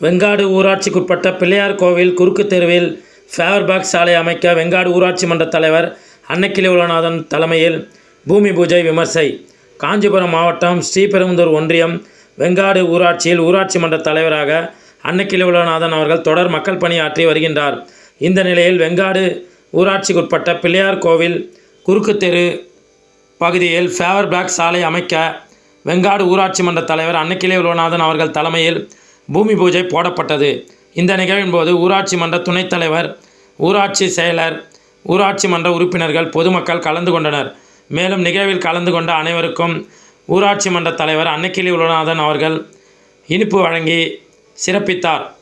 வெங்காடு ஊராட்சிக்குட்பட்ட பிள்ளையார் கோவில் குறுக்கு தெருவில் ஃபேவர்பாக் சாலை அமைக்க வெங்காடு ஊராட்சி மன்ற தலைவர் அன்னக்கிளி உலகநாதன் தலைமையில் பூமி பூஜை விமர்சை. காஞ்சிபுரம் மாவட்டம் ஸ்ரீபெரும்புதூர் ஒன்றியம் வெங்காடு ஊராட்சியில் ஊராட்சி மன்ற தலைவராக அன்னக்கிளி உலகநாதன் அவர்கள் தொடர் மக்கள் பணியாற்றி வருகின்றார். இந்த நிலையில் வெங்காடு ஊராட்சிக்குட்பட்ட பிள்ளையார் கோவில் குறுக்கு தெரு பகுதியில் ஃபேவர் பிளாக் சாலை அமைக்க வெங்காடு ஊராட்சி மன்ற தலைவர் அன்னக்கிளை உலகநாதன் அவர்கள் தலைமையில் பூமி பூஜை போடப்பட்டது. இந்த நிகழ்வின் போது ஊராட்சி மன்ற துணைத் தலைவர் ஊராட்சி செயலர் ஊராட்சி மன்ற உறுப்பினர்கள் பொதுமக்கள் கலந்து கொண்டனர். மேலும் நிகழ்வில் கலந்து கொண்ட அனைவருக்கும் ஊராட்சி மன்ற தலைவர் அன்னக்கிளி உலகநாதன் அவர்கள் இனிப்பு வழங்கி சிறப்பித்தார்.